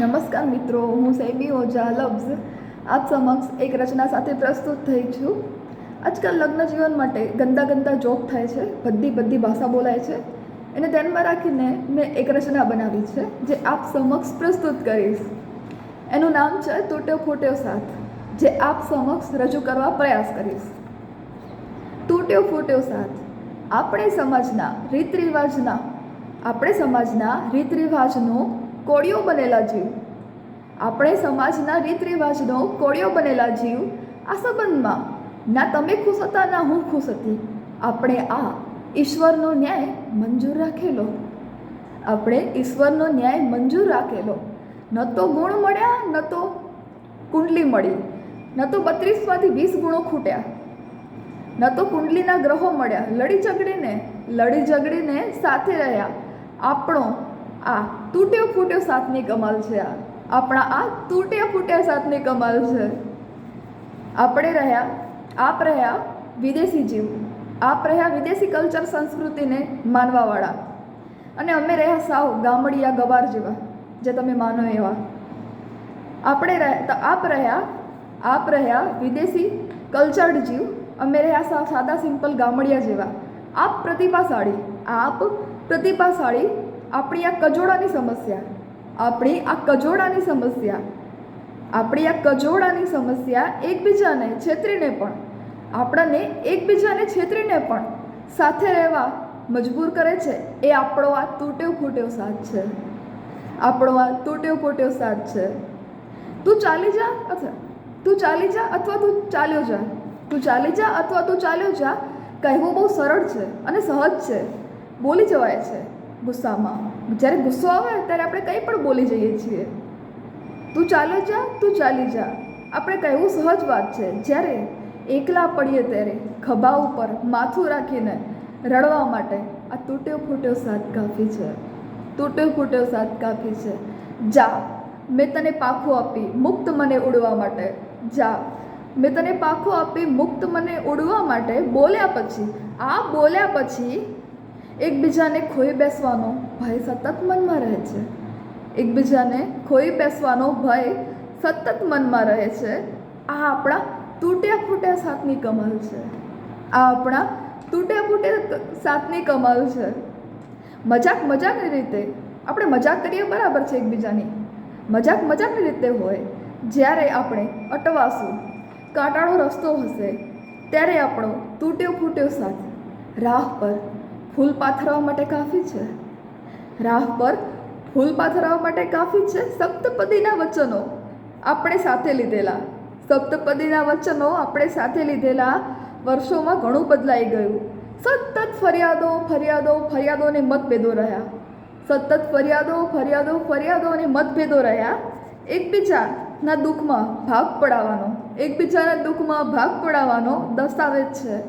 નમસ્કાર મિત્રો, હું સેબી ઓઝા, લબ્ઝ. આપ સમક્ષ એક રચના સાથે પ્રસ્તુત થઈ છું. આજકાલ લગ્ન જીવન માટે ગંદા ગંદા જોક થાય છે, બધી બધી ભાષા બોલાય છે. એને ધ્યાનમાં રાખીને મેં એક રચના બનાવી છે, જે આપ સમક્ષ પ્રસ્તુત કરીશ. એનું નામ છે તૂટ્યો ફૂટ્યો સાથ, જે આપ સમક્ષ રજૂ કરવા પ્રયાસ કરીશ. તૂટ્યો ફૂટ્યો સાથ, આપણે સમાજના રીત રિવાજના આપણે સમાજના રીત રિવાજનો કોળિયો બનેલા જીવ. આપણે સમાજના રીત રિવાજનો કોળિયો બનેલા જીવ આ સંબંધમાં. ના તમે ખુશ હતા, ના હું ખુશ હતી. આપણે આ ઈશ્વરનો ન્યાય મંજૂર રાખેલો. આપણે ઈશ્વરનો ન્યાય મંજૂર રાખેલો. ન તો ગુણ મળ્યા, ન તો કુંડલી મળી. ન તો બત્રીસમાંથી વીસ ગુણો ખૂટ્યા. ન તો કુંડલીના ગ્રહો મળ્યા. લડી ઝઘડીને લડી ઝઘડીને સાથે રહ્યા. આપણો આ તૂટ્યો ફૂટ્યો સાથની કમાલ છે આ. આપણા આ તૂટ્યા ફૂટ્યા સાથની કમાલ છે. આપણે રહ્યા, આપ રહ્યા વિદેશી જીવ. આપ રહ્યા વિદેશી કલ્ચર સંસ્કૃતિને માનવાવાળા. અને અમે રહ્યા સાવ ગામડિયા ગવાર જેવા, જે તમે માનો એવા. આપણે રહ્યા આપ રહ્યા આપ રહ્યા વિદેશી કલ્ચર્ડ જીવ. અમે રહ્યા સાવ સાદા, સિમ્પલ ગામડિયા જેવા. આપ પ્રતિભાશાળી આપ પ્રતિભાશાળી આપણી આ કજોડાની સમસ્યા, આપણી આ કજોડાની સમસ્યા, આપણી આ કજોડાની સમસ્યા એકબીજાને, છેતરીને પણ, આપણને એકબીજાને છેતરીને પણ સાથે રહેવા મજબૂર કરે છે, એ આપણો આ તૂટ્યો ફૂટ્યો સાથ છે. આપણો આ તૂટ્યો ફૂટ્યો સાથ છે. તું ચાલી જા અથવા તું ચાલી જા અથવા તું ચાલ્યો જા, તું ચાલી જા અથવા તું ચાલ્યો જા, કહેવું બહુ સરળ છે અને સહજ છે. બોલી જવાય છે. ગુસ્સામાં. જ્યારે ગુસ્સો આવે ત્યારે આપણે કંઈ પણ બોલી જઈએ છીએ. તું ચાલે જા, તું ચાલી જા. આપણે કહેવું સહજ વાત છે. જ્યારે એકલા પડીએ ત્યારે ખભા ઉપર માથું રાખીને રડવા માટે આ તૂટ્યો ફૂટ્યો સાથ કાફી છે. તૂટ્યો ફૂટ્યો સાથ કાફી છે. જા, મેં તને પાખું આપી મુક્ત મને ઉડવા માટે. જા, મેં તને પાખું આપી મુક્ત મને ઉડવા માટે. બોલ્યા પછી, આ બોલ્યા પછી એકબીજાને ખોઈ બેસવાનો ભય સતત મનમાં રહે છે. એકબીજાને ખોઈ બેસવાનો ભય સતત મનમાં રહે છે. આ આપણા તૂટ્યા ફૂટ્યા સાથની કમાલ છે. આ આપણા તૂટ્યા ફૂટ્યા સાથની કમાલ છે. મજાક મજાકની રીતે આપણે મજાક કરીએ બરાબર છે એકબીજાની. મજાક મજાકની રીતે હોય. જ્યારે આપણે અટવાશું, કાંટાળો રસ્તો હશે, ત્યારે આપણો તૂટ્યો ફૂટ્યો સાથ રાહ પર ફૂલ પાથરવા માટે કાફી છે? રાહ પર ફૂલ પાથરવા માટે કાફી છે? સપ્તપદીના વચનો આપણે સાથે લીધેલા. સપ્તપદીના વચનો આપણે સાથે લીધેલા વર્ષોમાં ઘણું બદલાઈ ગયું. સતત ફરિયાદો ફરિયાદો ફરિયાદો અને મતભેદો રહ્યા. સતત ફરિયાદો ફરિયાદો ફરિયાદો અને મતભેદો રહ્યા. એકબીજાના દુઃખમાં ભાગ પડાવવાનો. એકબીજાના દુઃખમાં ભાગ પડાવવાનો દસ્તાવેજ છે.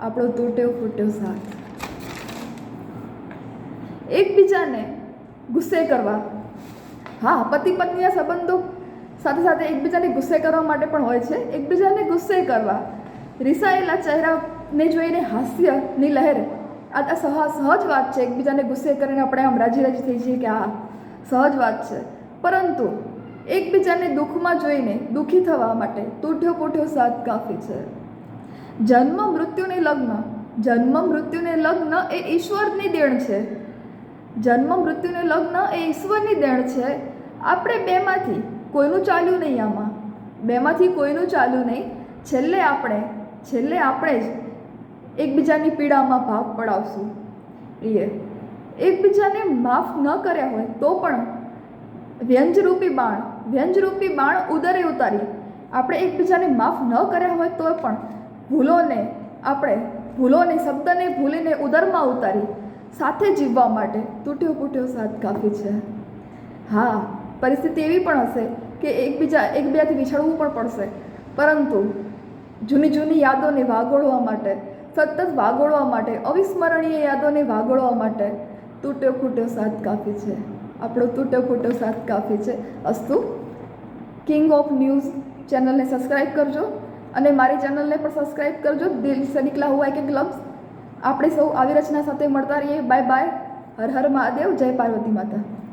આપણો તૂટ્યો, ફૂટ્યો સાથ. એકબીજાને ગુસ્સે કરવા. હા, પતિ પત્નીના સંબંધો સાથે સાથે એકબીજાને ગુસ્સે કરવા માટે પણ હોય છે. એકબીજાને ગુસ્સે કરવા. રિસાયેલા ચહેરાને જોઈને હાસ્યની લહેર. આ આ સહ, સહજ વાત છે. એકબીજાને ગુસ્સે કરીને આપણે આમ રાજી રાજી થઈ જઈએ કે હા, સહજ વાત છે. પરંતુ એકબીજાને દુઃખમાં જોઈને દુઃખી થવા માટે તૂઠ્યો પૂઠ્યો સાથ કાફી છે. જન્મ મૃત્યુને લગ્ન. જન્મ મૃત્યુને લગ્ન એ ઈશ્વરની દેણ છે. જન્મ મૃત્યુને લગ્ન એ ઈશ્વરની દેણ છે. આપણે બેમાંથી કોઈનું ચાલ્યું નહીં આમાં. બેમાંથી કોઈનું ચાલ્યું નહીં. છેલ્લે આપણે છેલ્લે આપણે જ એકબીજાની પીડામાં ભાગ પડાવશું. પ્રિય, એકબીજાને માફ ન કર્યા હોય તો પણ વ્યંજરૂપી બાણ વ્યંજરૂપી બાણ ઉદરે ઉતારી. આપણે એકબીજાને માફ ન કર્યા હોય તો પણ ભૂલોને, આપણે ભૂલોને, શબ્દને ભૂલીને ઉદરમાં ઉતારી. સાથે જીવવા માટે તૂટ્યો ફૂટ્યો સાથ કાફી છે. હા, પરિસ્થિતિ એવી પણ હશે કે એકબીજા એકબીજાથી વિછળવું પણ પડશે. પરંતુ જૂની જૂની યાદોને વાગોળવા માટે, સતત વાગોળવા માટે, અવિસ્મરણીય યાદોને વાગોળવા માટે તૂટ્યો ફૂટ્યો સાથ કાફી છે. આપણો તૂટ્યો ફૂટ્યો સાથ કાફી છે. અસ્તુ કિંગ ઓફ ન્યૂઝ ચેનલને સબસ્ક્રાઈબ કરજો અને મારી ચેનલને પણ સબસ્ક્રાઈબ કરજો. દિલ સે નિકલા હુઆ કે ગ્લબ્સ આપણે સૌ આવી રચના સાથે મળતા રહીએ. Bye bye. હર હર મહાદેવ. જય પાર્વતી માતા.